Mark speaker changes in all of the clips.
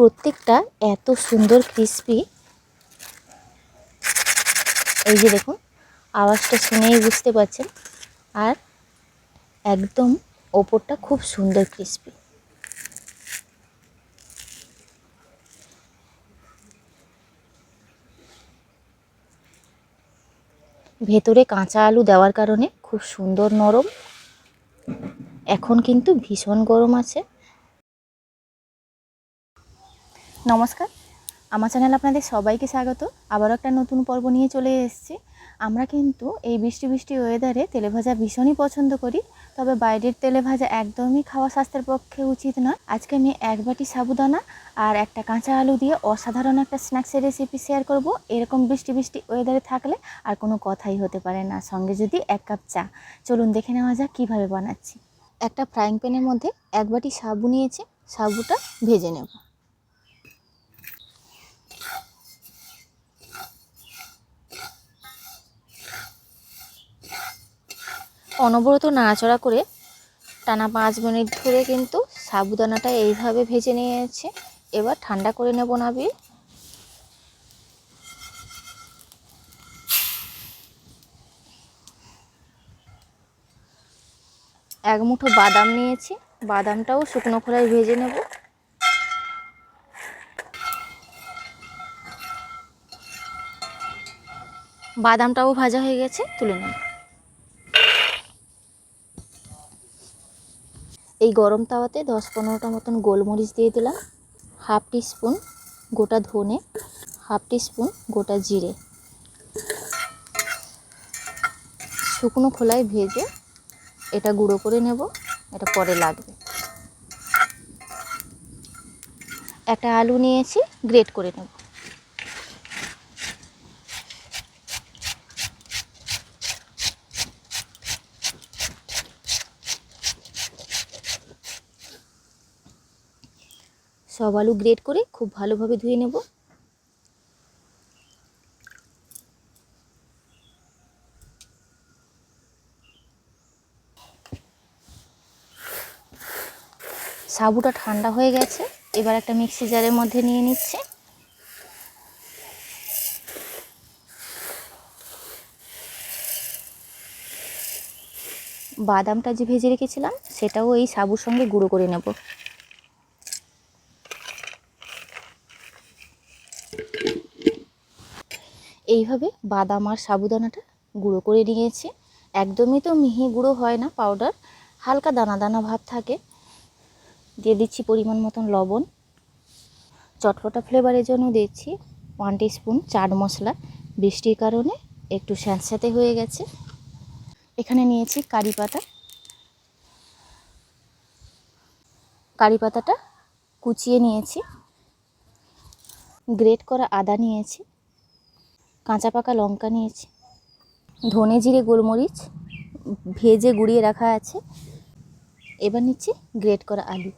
Speaker 1: প্রত্যেকটা এত সুন্দর ক্রিসপি এই যে দেখুন, আওয়াজটা শুনেই বুঝতে পারছেন। আর একদম ওপরটা খুব সুন্দর ক্রিসপি ভেতরে কাঁচা আলু দেওয়ার কারণে খুব সুন্দর নরম। এখন কিন্তু ভীষণ গরম আছে। নমস্কার। আমার চ্যানেল আপনাদের সবাইকে স্বাগত। আবারও একটা নতুন পর্ব নিয়ে চলে এসেছি। আমরা কিন্তু এই বৃষ্টি বৃষ্টি ওয়েদারে তেলে ভাজা ভীষণই পছন্দ করি। তবে বাইরের তেলে ভাজা একদমই খাওয়া স্বাস্থ্যের পক্ষে উচিত নয়। আজকে আমি এক বাটি সাবুদানা আর একটা কাঁচা আলু দিয়ে অসাধারণ একটা স্ন্যাক্সের রেসিপি শেয়ার করব। এরকম বৃষ্টি বৃষ্টি ওয়েদারে থাকলে আর কোনো কথাই হতে পারে না। সঙ্গে যদি এক কাপ চা। চলুন দেখে নেওয়া যাক কীভাবে বানাচ্ছি। একটা ফ্রাইং প্যানের মধ্যে এক বাটি সাবু নিয়েছি। সাবুটা ভেজে নেব। অনবরত নাড়াচড়া করে টানা পাঁচ মিনিট ধরে কিন্তু সাবুদানাটা এইভাবে ভেজে নিয়েছে। এবার ঠান্ডা করে নেব নাবিয়ে এক মুঠো বাদাম নিয়েছি। বাদামটাও শুকনো খোলায় ভেজে নেব। বাদামটাও ভাজা হয়ে গেছে, তুলে নেব। এই গরম তাওয়াতে দশ পনেরোটা মতন গোলমরিচ দিয়ে দিলাম। হাফ স্পুন গোটা ধনে, হাফ স্পুন গোটা জিরে। শুকনো খোলায় ভেজে এটা গুঁড়ো করে নেব, এটা পরে লাগবে। একটা আলু নিয়েছি, গ্রেট করে নেব। সব আলু গ্রেট করে খুব ভালোভাবে ধুয়ে নেব। সাবুটা ঠান্ডা হয়ে গেছে, এবার একটা মিক্সি জারের মধ্যে নিয়ে নিচ্ছে। বাদামটা যে ভেজে রেখেছিলাম, সেটাও এই সাবুর সঙ্গে গুঁড়ো করে নেব। এইভাবে বাদাম আর সাবুদানাটা গুঁড়ো করে নিয়েছি। একদমই তো মিহি গুঁড়ো হয় না পাউডার হালকা দানা দানা ভাব থাকে। দিয়ে দিচ্ছি পরিমাণ মতন লবণ। চটপটা ফ্লেভারের জন্য দিচ্ছি ওয়ান স্পুন চাট মশলা। বৃষ্টির কারণে একটু স্যাঁতস্যাঁতে হয়ে গেছে। এখানে নিয়েছি কারি পাতা। কারি পাতাটা কুচিয়ে নিয়েছি। গ্রেট করা আদা নিয়েছি। কাঁচা পাকা লঙ্কা নিয়েছি। ধনে জিরে গোলমরিচ ভেজে গুঁড়িয়ে রাখা আছে। এবার নিচ্ছি গ্রেট করা আলু।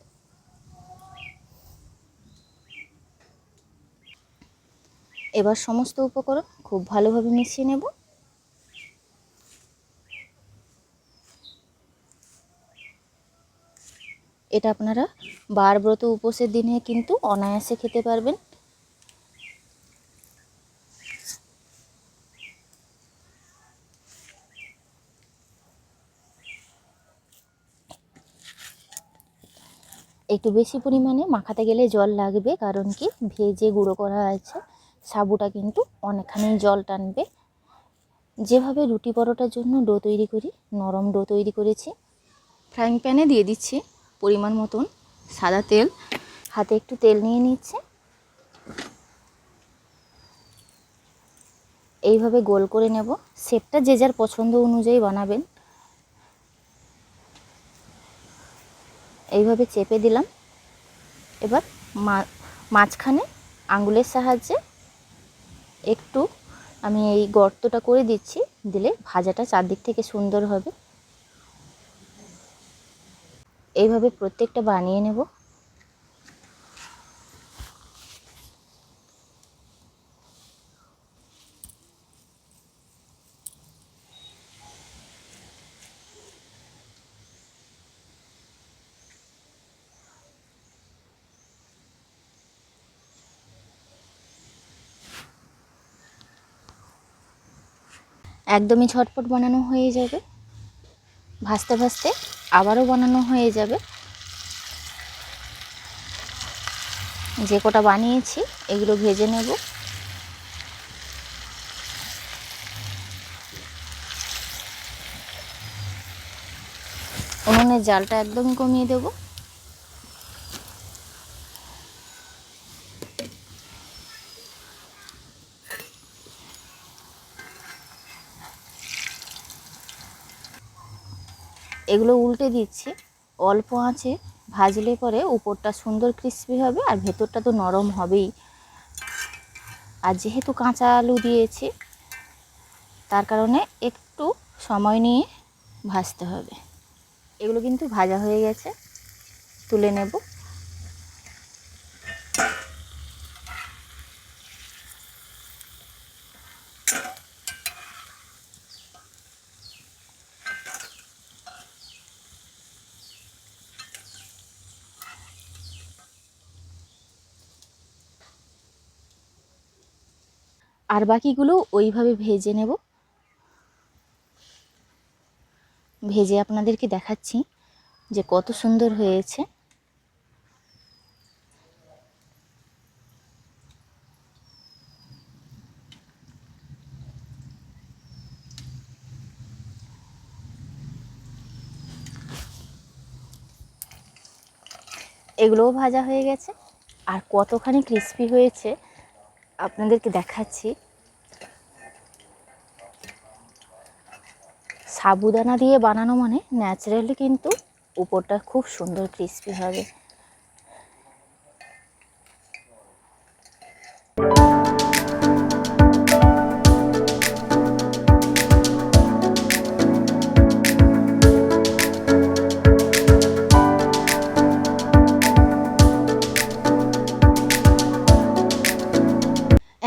Speaker 1: এবার সমস্ত উপকরণ খুব ভালোভাবে মিশিয়ে নেব। এটা আপনারা বার ব্রত উপোসের দিনে কিন্তু অনায়াসে খেতে পারবেন। একটু বেশি পরিমাণে মাখাতে গেলে জল লাগবে, কারণ কি ভেজে গুঁড়ো করা আছে। সাবুটা কিন্তু অনেকখানি জল টানবে। যেভাবে রুটি পরোটার জন্য ডো তৈরি করি, নরম ডো তৈরি করেছি। ফ্রাইং প্যানে দিয়ে দিচ্ছি পরিমাণ মতন সাদা তেল। হাতে একটু তেল নিয়ে নিচ্ছে। এইভাবে গোল করে নেব। শেপটা যে যার পছন্দ অনুযায়ী বানাবেন। এইভাবে চেপে দিলাম। এবার মাঝখানে আঙ্গুলের সাহায্যে একটু আমি এই গর্তটা করে দিচ্ছি, দিলে ভাজাটা চারদিক থেকে সুন্দর হবে। এইভাবে প্রত্যেকটা বানিয়ে নেব। একদমই ঝটপট বানানো হয়ে যাবে। ভাজতে ভাজতে আবারও বানানো হয়ে যাবে। যে কটা বানিয়েছি, এগুলো ভেজে নেব। উনুনের জালটা একদমই কমিয়ে দেবো। এগুলো উল্টে দিচ্ছি। অল্প আঁচে ভাজলে পরে উপরটা সুন্দর ক্রিস্পি হবে আর ভেতরটা তো নরম হবেই। আর যেহেতু কাঁচা আলু দিয়েছি, তার কারণে একটু সময় নিয়ে ভাজতে হবে। এগুলো কিন্তু ভাজা হয়ে গেছে, তুলে নেব। আর বাকিগুলো ওইভাবে ভেজে নেব। ভেজে আপনাদেরকে দেখাচ্ছি যে কত সুন্দর হয়েছে। এগুলোও ভাজা হয়ে গেছে। আর কতখানি ক্রিস্পি হয়েছে আপনাদেরকে দেখাচ্ছি। সাবুদানা দিয়ে বানানো মানে ন্যাচারালি কিন্তু উপরটা খুব সুন্দর ক্রিস্পি হবে।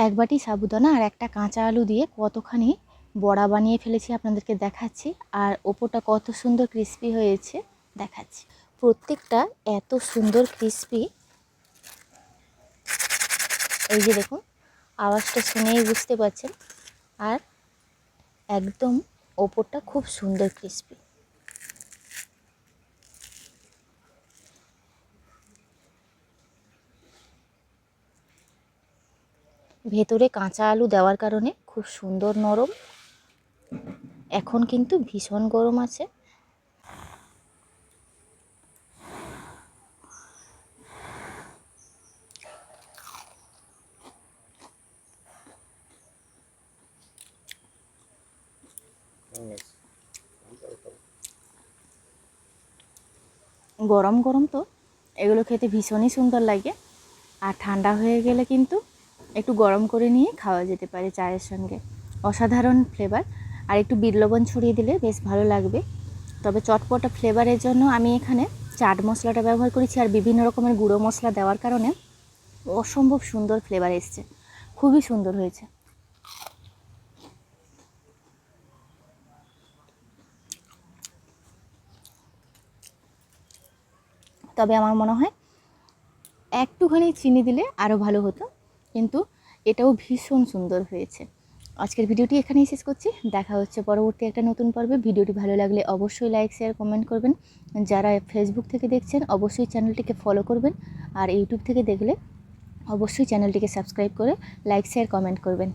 Speaker 1: এক বাটি সাবুদানা আর একটা কাঁচা আলু দিয়ে কতখানি বড়া বানিয়ে ফেলেছি আপনাদেরকে দেখাচ্ছি। আর ওপরটা কত সুন্দর ক্রিস্পি হয়েছে দেখাচ্ছি। প্রত্যেকটা এত সুন্দর ক্রিস্পি এই যে দেখুন, আওয়াজটা শুনেই বুঝতে পারছেন। আর একদম ওপরটা খুব সুন্দর ক্রিস্পি ভেতরে কাঁচা আলু দেওয়ার কারণে খুব সুন্দর নরম। এখন কিন্তু ভীষণ গরম আছে। গরম গরম তো, এগুলো খেতে ভীষণই সুন্দর লাগে। আর ঠান্ডা হয়ে গেলে কিন্তু একটু গরম করে নিয়ে খাওয়া যেতে পারে চায়ের সঙ্গে। অসাধারণ ফ্লেভার আর একটু বিট লবণ ছড়িয়ে দিলে বেশ ভালো লাগবে। তবে চটপটা ফ্লেভারের জন্য আমি এখানে চাট মশলাটা ব্যবহার করেছি আর বিভিন্ন রকমের গুঁড়ো মশলা দেওয়ার কারণে অসম্ভব সুন্দর ফ্লেভার এসছে। খুবই সুন্দর হয়েছে। তবে আমার মনে হয় একটুখানি চিনি দিলে আরও ভালো হতো। কিন্তু এটাও ভীষণ সুন্দর হয়েছে। আজকের ভিডিওটি এখানেই শেষ করছি। দেখা হচ্ছে পরবর্তী একটা নতুন পর্বে। ভিডিওটি ভালো লাগলে অবশ্যই লাইক, শেয়ার, কমেন্ট করবেন। যারা ফেসবুক থেকে দেখছেন, অবশ্যই চ্যানেলটিকে ফলো করবেন। আর ইউটিউব থেকে দেখলে অবশ্যই চ্যানেলটিকে সাবস্ক্রাইব করে লাইক, শেয়ার, কমেন্ট করবেন।